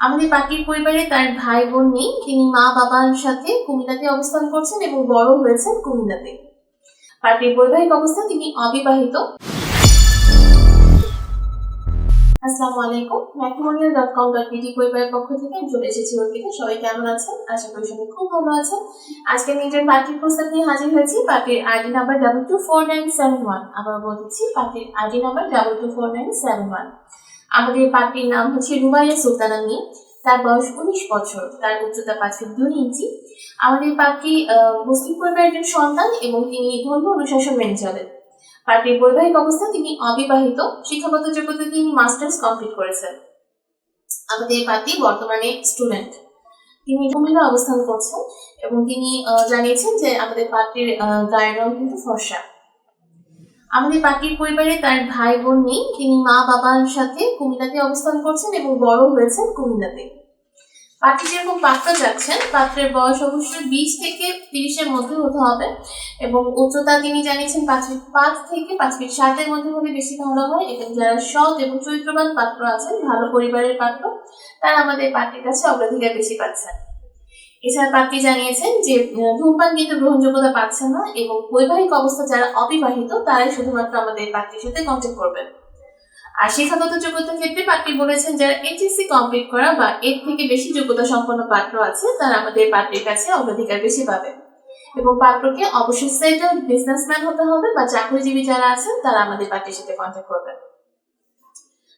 আমাদের পার্টির পরিবারে তার ভাই বোন নেই, তিনি মা বাবার সাথে কুমিল্লাতে অবস্থান করছেন এবং বড় হয়েছেন কুমিল্লাতে। পার্টির বৈবাহিক অবস্থা, তিনি অবিবাহিত। আসসালামু আলাইকুম। Matrimonial dot com dot BD পরিবারের পক্ষ থেকে আমি চলে এসেছি অর্পিতা। সবাই কেমন আছেন? আশা করি সবাই খুব ভালো আছেন। আজকে আমি একজন পার্টির প্রস্তাব নিয়ে হাজির হয়েছি। পার্টির ID number double two four nine seven one আবার বলতেছি পার্টির ID number double two four nine seven one আমাদের পার্টির নাম হচ্ছে রুবাইয়া সুলতানা মিয়া। তার বয়স উনিশ বছর। তার উচ্চতা পাঁচ ফিট দুই ইঞ্চি। আমাদের আহ, মুসলিম পরিবারের একজন সন্তান এবং তিনি ধর্ম অনুশাসন মেনে চলেন। পার্টির বৈবাহিক অবস্থা তিনি অবিবাহিত। শিক্ষাগত যোগ্যতা তিনি মাস্টার্স কমপ্লিট করেছেন। আমাদের পার্টি বর্তমানে স্টুডেন্ট। তিনি কুমিল্লা অবস্থান করছেন এবং তিনি জানিয়েছেন যে আমাদের আহ, গায়ের রং কিন্তু ফর্সা। আমাদের পার্টির পরিবারে তার ভাই বোন নেই। তিনি মা বাবার সাথে কুমিল্লাতে অবস্থান করছেন এবং বড় হয়েছেন কুমিল্লাতে। পাত্রী যেরকম পাত্র যাচ্ছেন, পাত্রের বয়স অবশ্যই বিশ থেকে তিরিশের মধ্যে হতে হবে এবং উচ্চতা তিনি জানিয়েছেন পাঁচ ফিট পাঁচ থেকে পাঁচ ফিট সাতের মধ্যে হলে বেশি ভালো হয় এবং যারা সৎ এবং চরিত্রবান পাত্র আছেন, ভালো পরিবারের পাত্র, তারা আমাদের পাত্রের কাছে অগ্রাধিকার বেশি পাচ্ছেন। এছাড়া পাত্রী জানিয়েছেন যে ধূমপান কিন্তু গ্রহণযোগ্যতা পাচ্ছে না এবং বৈবাহিক অবস্থা যারা অবিবাহিত, তারাই শুধুমাত্র আমাদের পাত্রীর সাথে কন্ট্যাক্ট করবেন। আর শিক্ষাগত যোগ্যতার ক্ষেত্রে পাত্রী বলেছেন, যারা এইচএসসি কমপ্লিট করা বা এর থেকে বেশি যোগ্যতা সম্পন্ন পাত্র আছে, তারা আমাদের পাত্রীর কাছে অগ্রাধিকার বেশি পাবে। এবং পাত্রকে অবশ্যই সেটেল বিজনেসম্যান হতে হবে বা চাকরিজীবী যারা আছেন, তারা আমাদের পাত্রীর সাথে কন্ট্যাক্ট করবেন।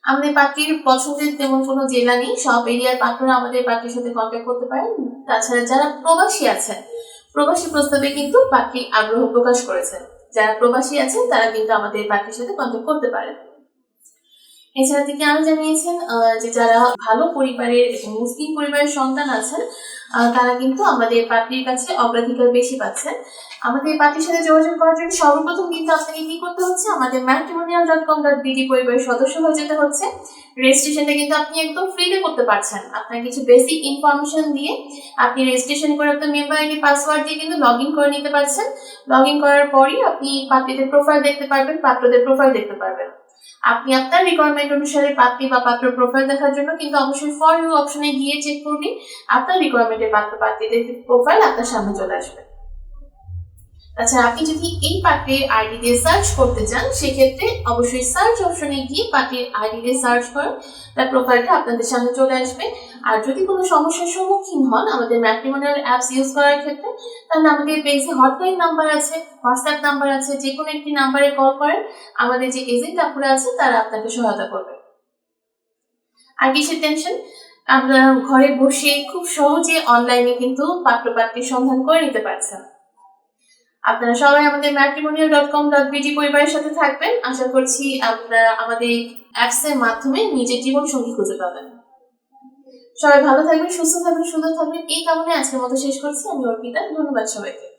আমাদের পার্টির পছন্দের তেমন কোনো জেলা নেই। সব এরিয়ার পার্টনার আমাদের পার্টির সাথে কন্ট্যাক্ট করতে পারেন। তাছাড়া যারা প্রবাসী আছেন, প্রবাসী প্রস্তাবে কিন্তু পার্টি আগ্রহ প্রকাশ করেছেন। যারা প্রবাসী আছেন, তারা কিন্তু আমাদের পার্টির সাথে কন্ট্যাক্ট করতে পারেন। এছাড়া তিনি আরও জানিয়েছেন যে যারা ভালো পরিবারের মুসলিম পরিবারের সন্তান আছেন তারা কিন্তু আমাদের পাত্রীর কাছে অগ্রাধিকার বেশি পাচ্ছেন। আমাদের পাত্রীর সাথে যোগাযোগ করার জন্য সর্বপ্রথম কিন্তু আপনাকে কি করতে হচ্ছে? আমাদের matrimonial dot com dot BD পরিবারের সদস্য হয়ে যেতে হচ্ছে। রেজিস্ট্রেশনটা কিন্তু আপনি একদম ফ্রিতে করতে পারছেন। আপনার কিছু বেসিক ইনফরমেশন দিয়ে আপনি রেজিস্ট্রেশন করে আপনার মেম্বার আইডি পাসওয়ার্ড দিয়ে কিন্তু লগ ইন করে নিতে পারছেন। লগ ইন করার পরই আপনি পাত্রীদের প্রোফাইল দেখতে পারবেন, পাত্রদের প্রোফাইল দেখতে পারবেন। আপনি আপনার রিকোয়ারমেন্ট অনুসারে পাত্রী বা পাত্র প্রোফাইল দেখার জন্য কিন্তু অবশ্যই ফর ইউ অপশনে গিয়ে চেক করবেন। আপনার রিকোয়ারমেন্টের পাত্র পাত্রীদের প্রোফাইল আপনার সামনে চলে আসবে। তাছাড়া আপনি যদি এই পাত্রের আইডি দিয়ে সার্চ করতে চান, সেক্ষেত্রে অবশ্যই সার্চ অপশনে গিয়ে পাত্রের আইডি দিয়ে সার্চ করেন। তার প্রোফাইলটা আপনাদের সামনে চলে আসবে। আর যদি কোনো সমস্যার সম্মুখীন হন, আমাদের ম্যাট্রিমোনিয়াল অ্যাপস ইউজ করার ক্ষেত্রে, তাহলে আমাদের পেজে হটলাইন নাম্বার আছে হোয়াটসঅ্যাপ নাম্বার আছে যে কোনো একটি নাম্বারে কল করেন আমাদের যে এজেন্ট আপুরা আছে, তারা আপনাকে সহায়তা করবে। আর কিসের টেনশন আপনারা ঘরে বসে খুব সহজে অনলাইনে কিন্তু পাত্রপাত্রীর সন্ধান করে নিতে পারছেন আপনারা সবাই আমাদের matrimonial dot com dot BD পরিবারের সাথে থাকবেন। আশা করছি আপনারা আমাদের অ্যাপস এর মাধ্যমে নিজের জীবন সঙ্গী খুঁজে পাবেন। সবাই ভালো থাকবেন, সুস্থ থাকবেন, সুন্দর থাকবেন। এই কারণে আজকের মতো শেষ করছি। আমি অর্পিতা, ধন্যবাদ সবাইকে।